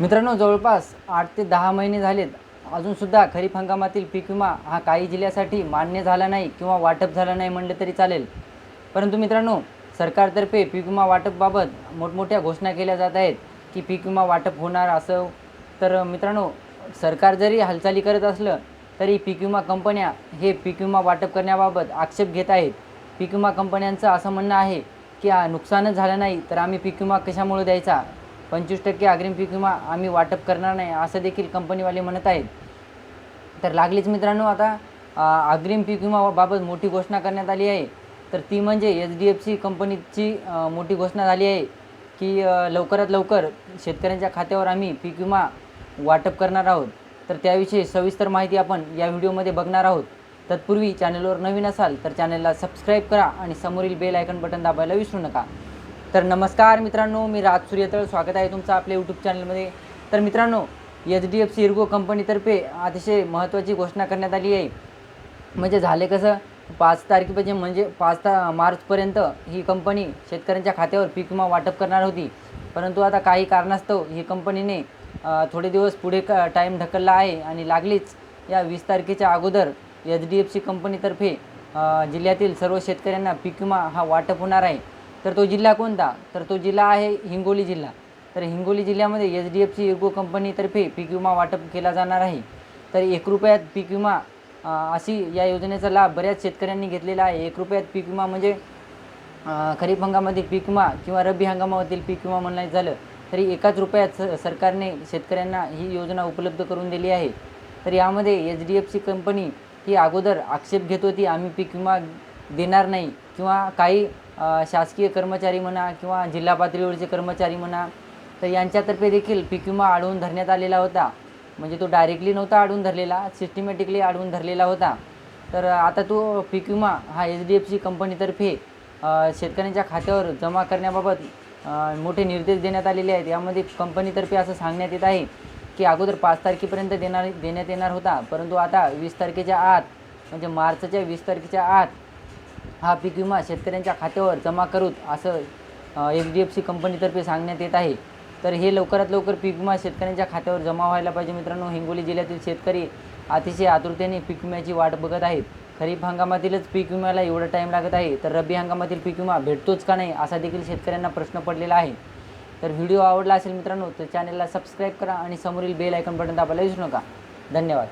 मित्रांनो जवळपास आठ ते दहा महिने झालेत. अजूनसुद्धा खरीप हंगामातील पीक विमा हा काही जिल्ह्यासाठी मान्य झाला नाही किंवा वाटप झालं नाही म्हणलं तरी चालेल. परंतु मित्रांनो सरकारतर्फे पीक विमा वाटपबाबत मोठमोठ्या घोषणा केल्या जात आहेत की पीक विमा वाटप होणार असं. तर मित्रांनो सरकार जरी हालचाली करत असलं तरी पीक विमा कंपन्या हे पीक विमा वाटप करण्याबाबत आक्षेप घेत आहेत. पीक विमा कंपन्यांचं असं म्हणणं आहे की नुकसानच झालं नाही तर आम्ही पीक विमा कशामुळे द्यायचा? पंचवीस टक्के अग्रिम पीक विमा आम्ही वाटप करणार नाही असं देखील कंपनीवाले म्हणत आहेत. तर लागलीच मित्रांनो आता अग्रिम पीक विमाबाबत मोठी घोषणा करण्यात आली आहे. तर ती म्हणजे एच डी एफ सी कंपनीची मोठी घोषणा झाली आहे की लवकरात लवकर शेतकऱ्यांच्या खात्यावर आम्ही पीक विमा वाटप करणार आहोत. तर त्याविषयी सविस्तर माहिती आपण या व्हिडिओमध्ये बघणार आहोत. तत्पूर्वी चॅनलवर नवीन असाल तर चॅनलला सबस्क्राईब करा आणि समोरील बेल आयकन बटन दाबायला विसरू नका. तर नमस्कार मित्रांनो मी राज सूर्यतळ. स्वागत आहे तुमचं आपल्या यूट्यूब चॅनलमध्ये तर मित्रांनो H D F C Ergo कंपनीतर्फे अतिशय महत्त्वाची घोषणा करण्यात आली आहे. म्हणजे झाले कसं पाच तारखेपासून म्हणजे पाच ता मार्चपर्यंत ही कंपनी शेतकऱ्यांच्या खात्यावर पीक विमा वाटप करणार होती. परंतु आता काही कारणास्तव ही कंपनीने थोडे दिवस पुढे क टाईम ढकलला आहे आणि लागलीच. या वीस तारखेच्या अगोदर एच डी एफ सी कंपनीतर्फे जिल्ह्यातील सर्व शेतकऱ्यांना पीक विमा हा वाटप होणार आहे. तर तो जिल्हा कोणता? तर तो जिल्हा आहे हिंगोली जिल्हा. तर हिंगोली जिल्ह्यामध्ये H D F C Ergo कंपनीतर्फे पीक विमा वाटप केला जाणार आहे. तर एक रुपयात पीक विमा अशी या योजनेचा लाभ बऱ्याच शेतकऱ्यांनी घेतलेला आहे. एक रुपयात पीक विमा म्हणजे खरीप हंगामातील पीक विमा किंवा रब्बी हंगामातील पीक विमा म्हणायचं झालं तरी एकाच रुपयात स सरकारने शेतकऱ्यांना ही योजना उपलब्ध करून दिली आहे. तर यामध्ये H D F C company ही अगोदर आक्षेप घेत होती आम्ही पीक विमा देणार नाही किंवा काही शासकीय कर्मचारी म्हणा किंवा जिल्हा पातळीवरचे कर्मचारी म्हणा तर यांच्यातर्फे देखील पीक विमा अडवून धरण्यात आलेला होता. म्हणजे तो डायरेक्टली नव्हता अडवून धरलेला सिस्टमॅटिकली अडवून धरलेला होता. तर आता तो पीक विमा हा एच डी एफ सी कंपनीतर्फे शेतकऱ्यांच्या खात्यावर जमा करण्याबाबत मोठे निर्देश देण्यात आलेले आहेत. यामध्ये कंपनीतर्फे असं सांगण्यात येत आहे की अगोदर पाच तारखेपर्यंत देणार देण्यात येणार होता. परंतु आता वीस तारखेच्या आत म्हणजे मार्चच्या वीस तारखेच्या आत हा पीक विमा शेतकऱ्यांच्या खात्यावर जमा करूत असं एच डी एफ सी कंपनीतर्फे सांगण्यात येत आहे. तर हे लवकरात लवकर पीक विमा शेतकऱ्यांच्या खात्यावर जमा व्हायला पाहिजे मित्रांनो. हिंगोली जिल्ह्यातील शेतकरी अतिशय आतुरतेने पीक विम्याची वाट बघत आहेत. खरीप हंगामातीलच पीक विम्याला एवढा टाईम लागत आहे. तर रब्बी हंगामातील पीक विमा भेटतोच का नाही असा देखील शेतकऱ्यांना प्रश्न पडलेला आहे. तर व्हिडिओ आवडला असेल मित्रांनो तर चॅनलला सबस्क्राईब करा आणि समोरील बेल आयकन बटन दाबायला विसरू नका. धन्यवाद.